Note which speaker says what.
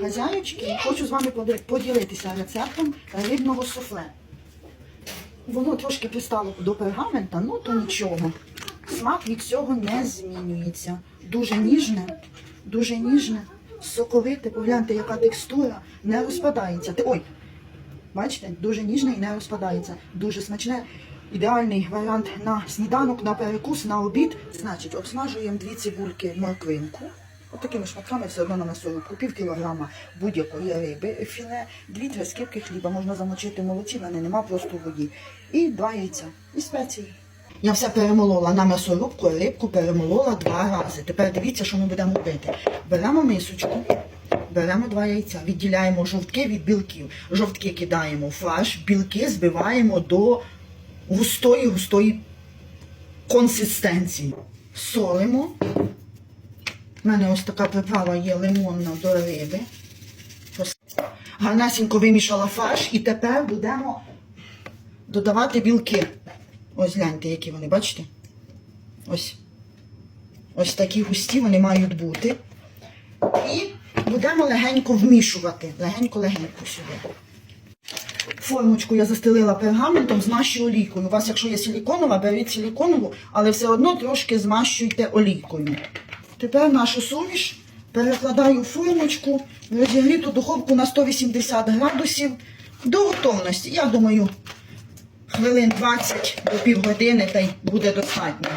Speaker 1: Хазяючки, хочу з вами поділитися рецептом рибного суфле. Воно трошки пристало до пергамента, ну то нічого. Смак від цього не змінюється. Дуже ніжне, дуже ніжне, соковите. Погляньте, яка текстура, не розпадається. Ой, бачите, дуже ніжне і не розпадається. Дуже смачне. Ідеальний варіант на сніданок, на перекус, на обід. Значить, обсмажуємо дві цибульки морквинку. Отакими шматками все одно на м'ясорубку, пів кілограма будь-якої риби, філе, дві-три скибки хліба, можна замочити в мене нема просто воді. І два яйця, і спеції. Я все перемолола на м'ясорубку, рибку перемолола два рази. Тепер дивіться, що ми будемо робити. Беремо мисочку, беремо два яйця, відділяємо жовтки від білків. Жовтки кидаємо в фарш, білки збиваємо до густої густої консистенції. Солимо. У мене ось така приправа є лимонна до риби. Гарнесенько вимішала фарш і тепер будемо додавати білки. Ось гляньте, які вони, бачите? Ось. Ось такі густі вони мають бути. І будемо легенько вмішувати. Легенько-легенько сюди. Формочку я застелила пергаментом, змащую олійкою. У вас, якщо є силіконова, беріть силіконову, але все одно трошки змащуйте олійкою. Тепер нашу суміш перекладаю в формочку, розігріту духовку на 180 градусів до готовності. Я думаю, хвилин 20 до півгодини та й буде достатньо.